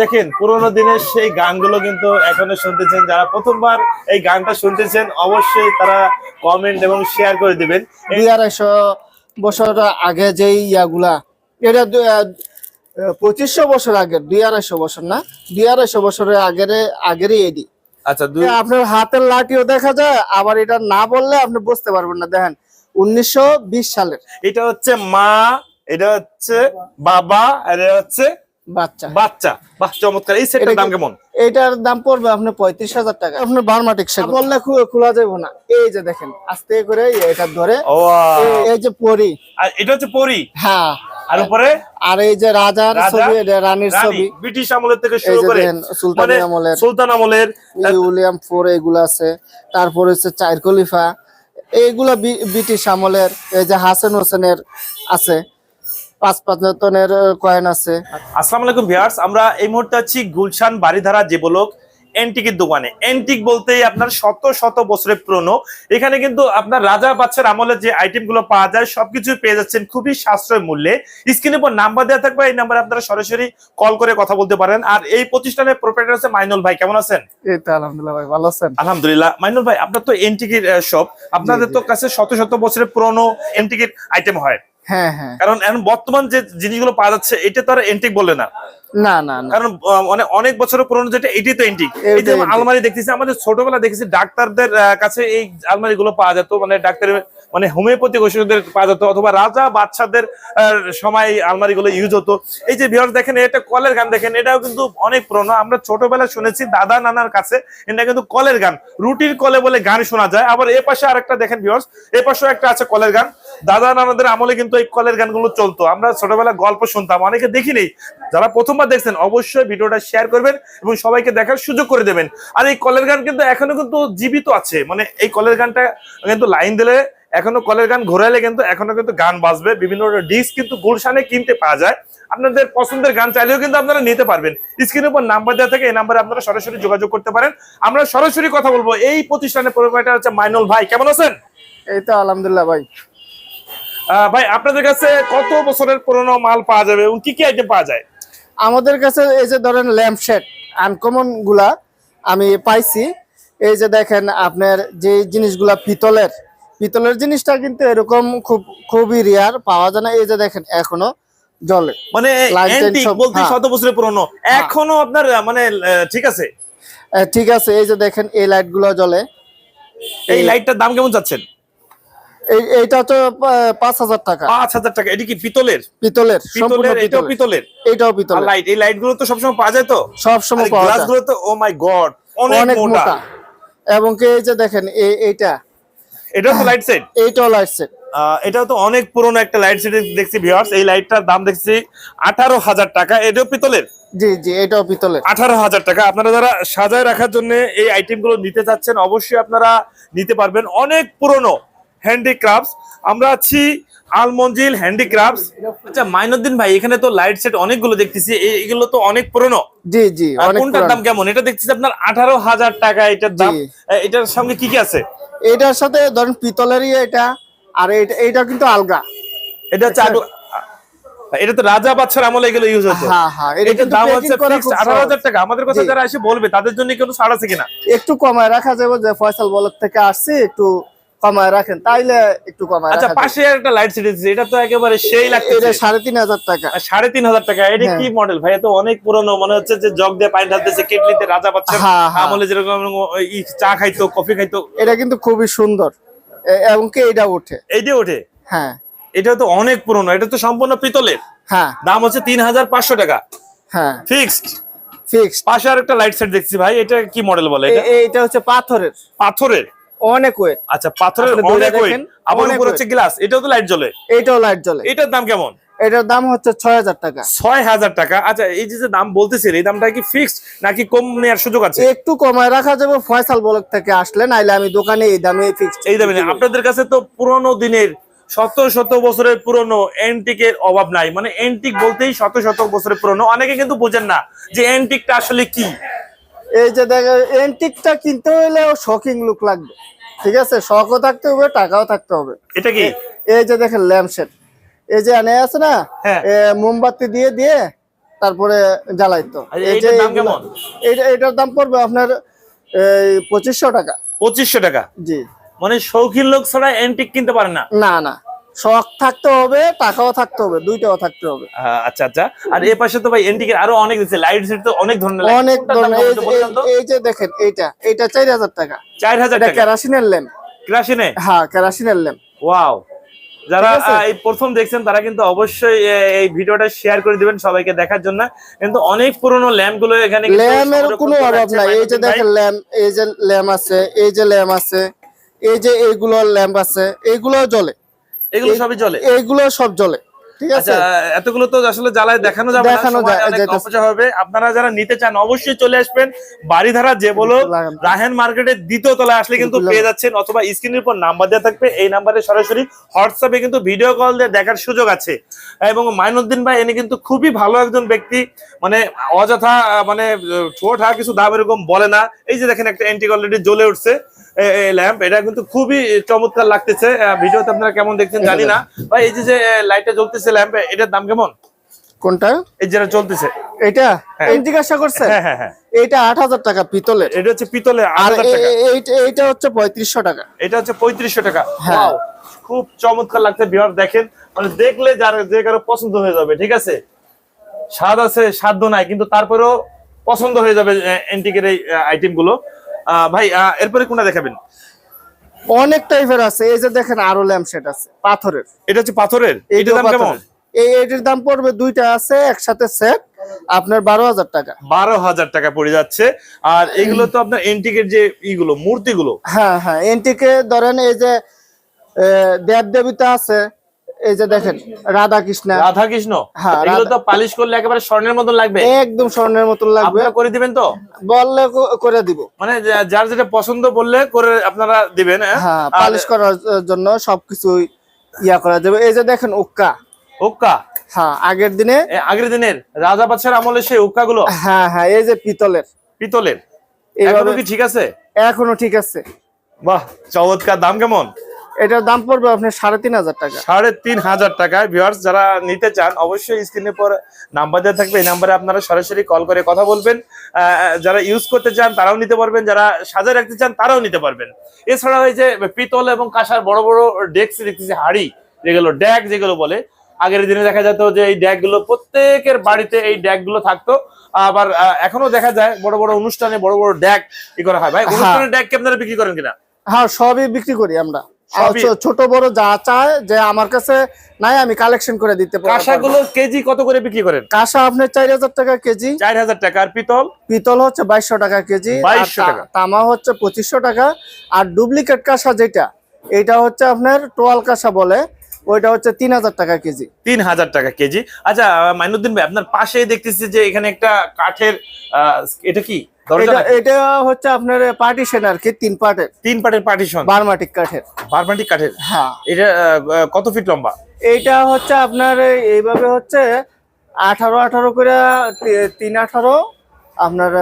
দেখেন পুরোনো দিনের সেই গানগুলো কিন্তু এখনও শুনতেছেন। যারা প্রথমবার এই গানটা শুনতেছেন অবশ্যই তারা কমেন্ট এবং শেয়ার করে দিবেন। দুই আড়াইশো বছর আগে যেই ইয়াগুলা এটা পঁচিশশো বছর আগে দুই আড়াইশো বছর না দুই আড়াইশো বছরের আগের আগেরই এডি আচ্ছা দুই আপনার হাতের লাঠিও দেখা যায় আবার এটা না বললে আপনি বুঝতে পারবেন না। দেখেন উনিশশো বিশ সালের। এটা হচ্ছে মা এটা হচ্ছে বাবা আর এটা হচ্ছে বাচ্চা। বাচ্চা। বাহ চমৎকার। এই সেটটার দাম কেমন? এটার দাম পড়বে আপনার পঁয়ত্রিশ হাজার টাকা। আপনার বার্মাটিক সেগুন। বললে খোলা যাবে না। এই যে দেখেন আস্তে করে এটা ধরে। এই- এই যে পরি। আর এটা হচ্ছে পরি? হ্যাঁ। আর উপরে? আর এই যে রাজার ছবি রানীর ছবি। ব্রিটিশ আমলের থেকে এই শুরু করে। দেখেন মানে আমলের। সুলতান আমলের। এই উইলিয়াম ফোর এগুলো আছে। তারপর হচ্ছে চার খলিফা। এইগুলা বি- ব্রিটিশ আমলের এই যে হাসান হোসেনের আছে। পাঁচ কয়েন আছে। আসসালামু আলাইকুম ভিউয়ার্স আমরা এই মুহূর্তে আছি গুলশান বাড়িধারা যে বলক এন্টিকের দোকানে। এন্টিক আপনার শত শত বছরের পুরনো। এখানে কিন্তু আপনার রাজা বাচ্চার যে পাওয়া যায় সবকিছু পেয়ে যাচ্ছেন খুবই সাশ্রয় মূল্যে। স্ক্রিনের উপর নাম্বার দেওয়া থাকবে এই নাম্বারে আপনারা সরাসরি কল করে কথা বলতে পারেন। আর এই প্রতিষ্ঠানের প্রোপাইটার আছে মাইনুল ভাই কেমন আছেন? আলহামদুলিল্লাহ ভাই ভালো আছেন? আলহামদুলিল্লাহ। মাইনুল ভাই আপনার তো এন্টিকের শপ আপনাদের তো কাছে শত শত বছরের পুরনো এন্টিকের আইটেম হয়। হ্যাঁ হ্যাঁ। কারণ এখন বর্তমান যে জিনিসগুলো পাওয়া যাচ্ছে, এটা তো আর এন্টিক বলে না। না না না। কারণ আহ, মানে অনেক বছরের পুরনো যেটা এটি তো এন্টিক এই যে আলমারি দেখতেছি আমাদের ছোটবেলা দেখেছি ডাক্তারদের কাছে এই আলমারি গুলো পাওয়া যেত মানে ডাক্তারের মানে হোমিওপ্যাথিক ওষুধের পাওয়া যেত অথবা রাজা বাচ্চাদের সময় আলমারি গুলো ইউজ হতো। এই যে ভিউয়ার্স দেখেন এটা কলের গান দেখেন এটাও কিন্তু অনেক পুরনো। আমরা ছোটবেলায় শুনেছি দাদা নানার কাছে এটা কিন্তু কলের গান। রুটির কলে বলে গান শোনা যায়। আবার এ পাশে আরেকটা দেখেন ভিউয়ার্স এ পাশেও একটা আছে কলের গান। দাদা নানাদের আমলে কিন্তু এই কলের গানগুলো চলতো। আমরা ছোটবেলায় গল্প শুনতাম অনেকে দেখিনি। যারা প্রথমবার দেখছেন অবশ্যই ভিডিওটা শেয়ার করবেন এবং সবাইকে দেখার সুযোগ করে দেবেন। আর এই কলের গান কিন্তু এখনও কিন্তু জীবিত আছে। মানে এই কলের গানটা কিন্তু লাইন দিলে এখনও কলের গান ঘোরাইলে কিন্তু এখনও কিন্তু গান বাজবে। বিভিন্ন ডিস্ক কিন্তু গুলশানে কিনতে পাওয়া যায়। আপনাদের পছন্দের গান চাইলেও কিন্তু আপনারা নিতে পারবেন। স্ক্রিনের উপর নাম্বার দেওয়া থাকে এই নাম্বারে আপনারা সরাসরি যোগাযোগ করতে পারেন। আমরা সরাসরি কথা বলব। এই প্রতিষ্ঠানের প্রোভাইডার হচ্ছে মাইনুল ভাই। কেমন আছেন? এই তো আলহামদুলিল্লাহ ভাই। আহ, ভাই আপনাদের কাছে কত বছরের পুরনো মাল পাওয়া যাবে এবং কি কি আইটেম পাওয়া যায়? আমাদের কাছে এই যে ধরেন ল্যাম্প শেড আনকমনগুলা আমি পাইছি। এই যে দেখেন আপনার যে জিনিসগুলা পিতলের পিতলের জিনিসটা কিন্তু এরকম খুব খুবই রেয়ার পাওয়া যায় না। এই যে দেখেন এখনও জলে মানে বলতে হ্যাঁ। শত বছরের পুরনো। এখনও আপনার মানে ঠিক আছে? ঠিক আছে এই যে দেখেন এই লাইটগুলো জ্বলে। এই লাইটটার দাম কেমন যাচ্ছেন এই এইটা তো পাঁচ হাজার টাকা। পাঁচ হাজার টাকা। এটি কি পিতলের? পিতলের পিতলের এটাও পিতলের। আর পিতলের। লাইট এই লাইটগুলো তো সবসময় পাওয়া যায় তো? সব সময় পাওয়া গ্লাস যায়। গুলো তো ও মাই গড অনেক মোটা। এবং কি এই যে দেখেন এই এইটা। এটাও তো লাইট সেট এইটাও লাইট সেট এটাও তো অনেক পুরনো একটা লাইট সেট দেখছি ভিউয়ার্স এই লাইটটার দাম দেখছি আঠারো হাজার টাকা। এটাও পিতলের? জি জি এটাও পিতলের। আঠারো হাজার টাকা। আপনারা যারা সাজায় রাখার জন্য এই আইটেমগুলো নিতে চাচ্ছেন অবশ্যই আপনারা নিতে পারবেন। অনেক পুরনো। হ্যান্ডিক্রাফটস। আমরা আছি আলমঞ্জিল হ্যান্ডিক্রাফটস। আচ্ছা মাইনুদ্দিন ভাই এখানে তো লাইট সেট অনেকগুলো দেখতেছি। এগুলো তো অনেক পুরনো। জি জি কোনটার দাম কেমন? এটা দেখতেছি আপনার আঠারো হাজার টাকা। এটার দাম এটার সঙ্গে কি কি আছে? এটার সাথে ধরেন পিতলেরই এটা আর এটা এটা কিন্তু আলগা। এটা হচ্ছে এটা তো রাজা বাচ্চার আমলে এগুলো ইউজ হতো। হ্যাঁ হ্যাঁ এটা দাম হচ্ছে আঠারো হাজার টাকা। আমাদের কথা যারা এসে বলবে তাদের জন্য কোনো ছাড় আছে কিনা? একটু কমায় রাখা যাবে যে ফয়সাল বলক থেকে আসছি একটু কমায় রাখেন তাইলে একটু কমায় আচ্ছা পাশে একটা লাইট সেট এটা তো একেবারে সেই এটা লাগতেছে। সাড়ে তিন হাজার টাকা। সাড়ে তিন হাজার টাকা এটা হ্যাঁ। কি মডেল ভাই এত অনেক পুরনো মনে হচ্ছে যে জগ দিয়ে পানি ঢালতেছে কেটলিতে রাজা বাচ্চা হ্যাঁ, হ্যাঁ। আমলে যেরকম চা খাইতো কফি খাইতো। এটা কিন্তু খুবই সুন্দর। এবং কি এটা উঠে এইটা ওঠে? হ্যাঁ। এটা তো অনেক পুরনো এটা তো সম্পূর্ণ পিতলের। হ্যাঁ। দাম হচ্ছে তিন হাজার পাঁচশো টাকা। হ্যাঁ। ফিক্সড ফিক্সড পাশে আর একটা লাইট সেট দেখছি ভাই এটা কি মডেল বলে এটা? হচ্ছে পাথরের। পাথরের। অনেক ওয়েট আচ্ছা পাথরের অনেক weight। দেখেন, আবার উপর হচ্ছে গ্লাস এটাও তো লাইট জ্বলে। এইটাও লাইট জ্বলে। এটার দাম কেমন? এটার দাম হচ্ছে ছয় হাজার টাকা। ছয় হাজার টাকা। আচ্ছা এই যে দাম বলতেছেন এই দামটা কি ফিক্সড নাকি কম নেওয়ার সুযোগ আছে? একটু কমায় রাখা যাবে ফয়সাল বলক থেকে আসলে নাইলে আমি দোকানে এই দামে ফিক্সড এই দামে নেই। আপনাদের কাছে তো পুরনো দিনের শত শত বছরের পুরনো এন্টিকের অভাব নাই। মানে এন্টিক বলতেই শত শত বছরের পুরনো। অনেকে কিন্তু বোঝেন না যে এন্টিকটা আসলে কি। এই যে দেখো এন্টিকটা কিনতে হলে শকিং লুক লাগবে। ঠিক আছে? শখও থাকতে হবে টাকাও থাকতে হবে। এটা কি? এই যে দেখেন ল্যাম্প শেড এই যে এনে আছে না হ্যাঁ। মোমবাতি দিয়ে দিয়ে তারপরে জ্বালাইতো। এই যে এটার দাম পড়বে আপনার এই পঁচিশশো টাকা। পঁচিশশো টাকা? জি। মানে শৌখিন লোক ছাড়া এন্টিক কিনতে পারে না? না না। শখ থাকতে হবে টাকাও থাকতে হবে দুইটাও থাকতে হবে। আচ্ছা আচ্ছা। আর এই পাশে তো ভাই এন্টিকের আরও অনেক দিচ্ছে লাইট সেট তো অনেক ধরনের অনেক ধরনের এই যে- দেখেন এইটা এইটা চার হাজার টাকা। চার হাজার টাকা? কেরাসিনের ল্যাম্প ক্রাশিনে হ্যাঁ কেরাসিনের ল্যাম্প ওয়াও। যারা এই প্রথম দেখছেন তারা কিন্তু অবশ্যই এই ভিডিওটা শেয়ার করে দিবেন সবাইকে দেখার জন্য। কিন্তু অনেক পুরনো ল্যাম্পগুলো এখানে কিন্তু ল্যাম্পের কোনো অভাব নাই। এই যে দেখেন ল্যাম্প এই যে ল্যাম্প আছে এই যে ল্যাম্প আছে এই যে এইগুলো ল্যাম্প আছে এইগুলো জ্বলে। এগুলো সবই চলে এইগুলো সব জ্বলে ঠিক আছে আচ্ছা এতগুলো তো আসলে জ্বালায় দেখানো যাবে দেখানো। অপচয় হবে আপনারা যারা নিতে চান অবশ্যই চলে আসবেন বাড়িধারা যে বলো লাগান। রাহেন মার্কেটের দ্বিতীয় তলায় আসলে কিন্তু লাগান। পেয়ে যাচ্ছেন অথবা স্ক্রিনের উপর নাম্বার দেওয়া থাকবে এই নাম্বারে সরাসরি হোয়াটসঅ্যাপে কিন্তু ভিডিও কল দিয়ে দেখার সুযোগ আছে এবং মাইনুদ্দিন ভাই এনে কিন্তু খুবই ভালো একজন ব্যক্তি মানে অযথা মানে ঠোঁট হা কিছু দাম এরকম বলে না এই যে দেখেন একটা অলরেডি জ্বলে উঠছে ল্যাম্প এটা কিন্তু খুবই চমৎকার লাগতেছে। ভিডিওতে আপনারা কেমন দেখছেন জানি না। ভাই এই যে লাইটটা জ্বলতেছে ল্যাম্প এটার দাম কেমন? কোনটা? এই যেটা চলতেছে এটা? হ্যাঁ। জিজ্ঞাসা করছে? হ্যাঁ হ্যাঁ এইটা আট হাজার টাকা পিতলের। এটা হচ্ছে পিতলের আর এইটা- হচ্ছে পঁয়ত্রিশশো টাকা। এটা হচ্ছে পঁয়ত্রিশশো টাকা। হ্যাঁ। খুব চমৎকার লাগছে বিহার দেখেন। মানে দেখলে যার যে কারও পছন্দ হয়ে যাবে ঠিক আছে? স্বাদ আছে সাধ্য নাই কিন্তু তারপরেও পছন্দ হয়ে যাবে এন্টিকের এই আইটেমগুলো। ভাই এরপরে কোনটা দেখাবেন? অনেক টাইপের আছে। এই যে দেখেন আরও ল্যাম্প সেট আছে। পাথরের। এটা হচ্ছে পাথরের? এইটার দাম কেমন? এই এটির দাম পড়বে দুইটা আছে একসাথে সেট আপনার বারো হাজার টাকা। বারো হাজার টাকা পড়ে যাচ্ছে। আর এগুলো তো আপনার এন্টিকের যে ইগুলো মূর্তিগুলো। হ্যাঁ হ্যাঁ এনটিকে ধরেন এই যে দেব দেবিতা আছে এই যে দেখেন রাধা কৃষ্ণা রাধা কৃষ্ণ হ্যাঁ, এগুলো তো পালিশ করলে একেবারে স্বর্ণের মতন লাগবে। একদম স্বর্ণের মতন লাগবে। করে দিবেন তো? বললে করে দিব। মানে যার যেটা পছন্দ বললে করে আপনারা দিবেন হ্যাঁ? হ্যাঁ পালিশ করার জন্য সবকিছু ইয়া করা যাবে। এই যে দেখেন উক্কা। উক্কা? হ্যাঁ আগের দিনে আগের দিনের রাজা বাদশার আমলে সেই উক্কা গুলো হ্যাঁ হ্যাঁ এই যে পিতলের। পিতলের। এখনও কি ঠিক আছে? এখনও ঠিক আছে। বাহ চমৎকার। দাম কেমন? এটার দাম পড়বে আপনার সাড়ে তিন হাজার টাকা। সাড়ে তিন হাজার টাকায় ভিউয়ার্স যারা নিতে চান অবশ্যই স্ক্রিনে পর নাম্বার দেওয়া থাকবে। এই নাম্বারে আপনারা সরাসরি কল করে কথা বলবেন। যারা ইউজ করতে চান তারাও নিতে পারবেন। যারা সাজায় রাখতে চান তারাও নিতে পারবেন। এছাড়া ওই যে পিতল এবং কাঁসার বড় বড় ডেক্স দেখতেছি হাড়ি যেগুলো ড্যাগ যেগুলো বলে আগের দিনে দেখা যেত যে এই ড্যাগগুলো প্রত্যেকের বাড়িতে এই ড্যাগগুলো থাকতো। আবার এখনও দেখা যায় বড় বড় অনুষ্ঠানে বড় বড় ড্যাগ ই করা হয়। ভাই অনুষ্ঠানের ড্যাগ কি আপনারা বিক্রি করেন কিনা? হ্যাঁ সবই বিক্রি করি আমরা। ছোট বড় যা চায় যে আমার কাছে নাই আমি কালেকশন করে দিতে পারব। কাঁসাগুলো কেজি কত করে বিক্রি করেন? কাঁসা আপনার চার হাজার টাকা কেজি। চার হাজার টাকা। আর পিতল? পিতল হচ্ছে বাইশশো টাকা কেজি আর 2200 তা- টাকা। তামা হচ্ছে পঁচিশশো টাকা। আর ডুপ্লিকেট কাঁসা যেটা এটা হচ্ছে আপনার টোয়াল কাঁসা বলে ওইটা হচ্ছে তিন হাজার টাকা কেজি। তিন হাজার টাকা কেজি। আচ্ছা মাইনুদ্দিন ভাই আপনার পাশেই দেখতেছি যে এখানে একটা কাঠের এটা কি? এটা হচ্ছে আপনার পার্টিশন আর কি তিন পার্টের তিন পাটের পার্টিশন বারমাটিক কাঠের। বারমাটি কাঠের? হ্যাঁ। এটা কত ফিট লম্বা? এইটা হচ্ছে আপনার এইভাবে হচ্ছে আঠারো আঠারো করে তিন আঠারো আপনার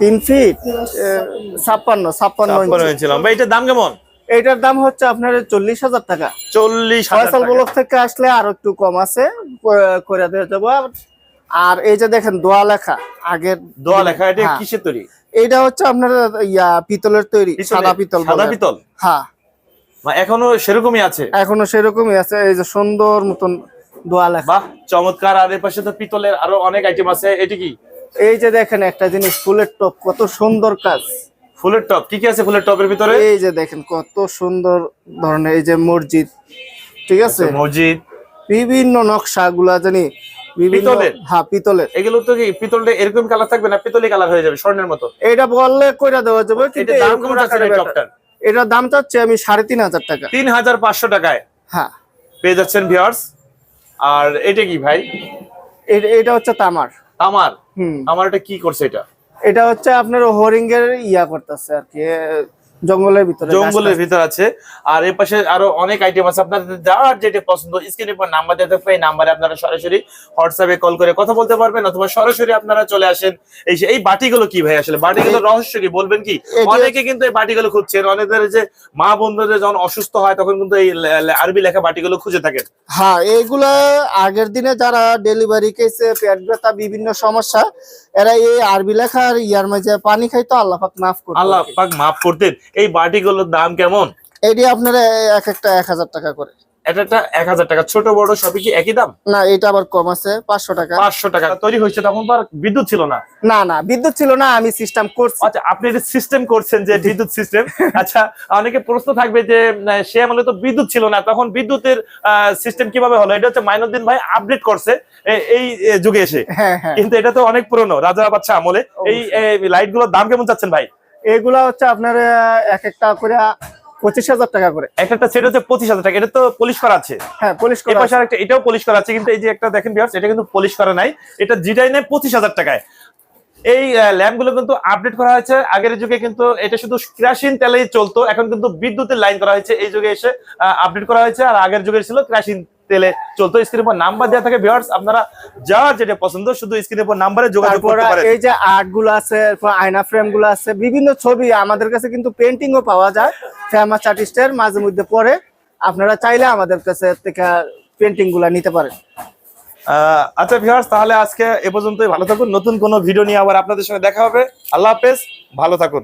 তিন ফিট ছাপ্পান্ন ছাপ্পান্ন এটার দাম কেমন? এইটার দাম হচ্ছে আপনার চল্লিশ হাজার টাকা। চল্লিশ ব্লক থেকে আসলে আরও একটু কম আছে করে দিয়ে যাব। আর এই যে দেখেন দোয়া লেখা আগের দোয়া লেখা এটা হ্যাঁ। কিসের তৈরি? এইটা হচ্ছে আপনার ইয়া পিতলের তৈরি সাদা পিতল সাদা পিতল? হ্যাঁ। এখনও সেরকমই আছে? এখনও সেরকমই আছে এই যে সুন্দর মতন দোয়া লেখা। বাহ চমৎকার। আর এর পাশে তো পিতলের আরও অনেক আইটেম আছে। এটি কি? এই যে দেখেন একটা জিনিস ফুলের টপ কত সুন্দর কাজ। ফুলের টপ কি কি আছে ফুলের টপের ভিতরে? এই যে দেখেন কত সুন্দর ধরনের এই যে মসজিদ ঠিক আছে? মসজিদ। বিভিন্ন নকশা গুলা জানি পিতলের? হ্যাঁ পিতলের। এগুলো তো কি পিতলটা এরকম কালার থাকবে না? পিতলি কালার হয়ে যাবে স্বর্ণের মতো? এটা বললে কইরা দেওয়া যাবে কিন্তু দাম কেমন এটার দাম চাচ্ছি আমি সাড়ে তিন হাজার টাকা। তিন হাজার পাঁচশো টাকায়। হ্যাঁ। পেয়ে যাচ্ছেন আর এটা কি ভাই? এটা হচ্ছে তামার। হুম। আমার এটা কি করছে এটা? এটা হচ্ছে আপনার হরিং এর ইয়া করতেছে আর কি জঙ্গলের ভিতরে জঙ্গলের ভিতর আছে। আর এই পাশে আরও অনেক আইটেম আছে। আপনাদের যার যেটা পছন্দ স্ক্রিনের পর নাম্বার দিতে থাকবে এই নাম্বারে আপনারা সরাসরি হোয়াটসঅ্যাপে কল করে কথা বলতে পারবেন অথবা সরাসরি আপনারা চলে আসেন। এই এই বাটিগুলো কি ভাই আসলে? বাটিগুলো রহস্য কি? বলবেন কি? অনেকে কিন্তু এই বাটিগুলো খুঁজছেন। অনেকের যে মা বন্ধুদের যখন অসুস্থ হয় তখন কিন্তু এই আরবি লেখা বাটিগুলো খুঁজে থাকেন। হ্যাঁ এইগুলা আগের দিনে যারা ডেলিভারি কেসে পেট ব্যথা বিভিন্ন সমস্যা এরা এই আরবি লেখা আর ইয়ার মাঝে পানি খাইতো আল্লাহ পাক মাফ করতো। আল্লাহ পাক মাফ করতেন। এই বাটিগুলোর দাম কেমন? এটি আপনার এক একটা এক হাজার টাকা করে। একটা এক হাজার টাকা। ছোট বড় সবই কি একই দাম? না এটা আবার কম আছে পাঁচশো টাকা। পাঁচশো টাকা। তৈরি হয়েছে তখন তো বিদ্যুৎ ছিল না। না না বিদ্যুৎ ছিল না আমি সিস্টেম করছি। আচ্ছা আপনি এটা সিস্টেম করছেন যে বিদ্যুৎ সিস্টেম আচ্ছা অনেকে প্রশ্ন থাকবে যে সে আমলে তো বিদ্যুৎ ছিল না তখন বিদ্যুতের সিস্টেম কীভাবে হলো? এটা হচ্ছে মাইনুদ্দিন ভাই আপডেট করছে এই যুগে এসে। হ্যাঁ হ্যাঁ। কিন্তু এটা তো অনেক পুরনো রাজা বাচ্চা আমলে। এই লাইটগুলোর দাম কেমন চাচ্ছেন ভাই? এগুলা হচ্ছে আপনার এক একটা করে পঁচিশ হাজার টাকা করে। একটা একটা সেট হচ্ছে পঁচিশ হাজার টাকা। এটা তো পলিশ করা আছে। হ্যাঁ পলিশ এই করা পাশে আরেকটা এটাও পলিশ করা আছে কিন্তু এই যে একটা দেখেন বিয়ার্স এটা কিন্তু পলিশ করা নাই। এটা জিটাই নেয় পঁচিশ হাজার টাকায়। এই ল্যাম্পগুলো কিন্তু আপডেট করা হয়েছে। আগের যুগে কিন্তু এটা শুধু কেরাসিন তেলেই চলতো। এখন কিন্তু বিদ্যুতের লাইন করা হয়েছে। এই যুগে এসে আপডেট করা হয়েছে। আর আগের যুগে ছিল কেরাসিন তেলে চলতো। স্ক্রিনের উপর নাম্বার দেওয়া থাকে ভিউয়ার্স আপনারা যা যেটা পছন্দ শুধু স্ক্রিনের উপর নাম্বারে যোগাযোগ করতে পারেন। এই যে আর্টগুলো আছে আয়না ফ্রেমগুলো আছে বিভিন্ন ছবি আমাদের কাছে কিন্তু পেন্টিং ও পাওয়া যায় ফেমাস আর্টিস্টের মাঝে মধ্যে পরে আপনারা চাইলে আমাদের কাছে থেকে পেন্টিংগুলা নিতে পারেন। আচ্ছা ভিউয়ার্স তাহলে আজকে এ পর্যন্তই। ভালো থাকুন। নতুন কোনো ভিডিও নিয়ে আবার আপনাদের সঙ্গে দেখা হবে। আল্লাহ হাফেজ। ভালো থাকুন।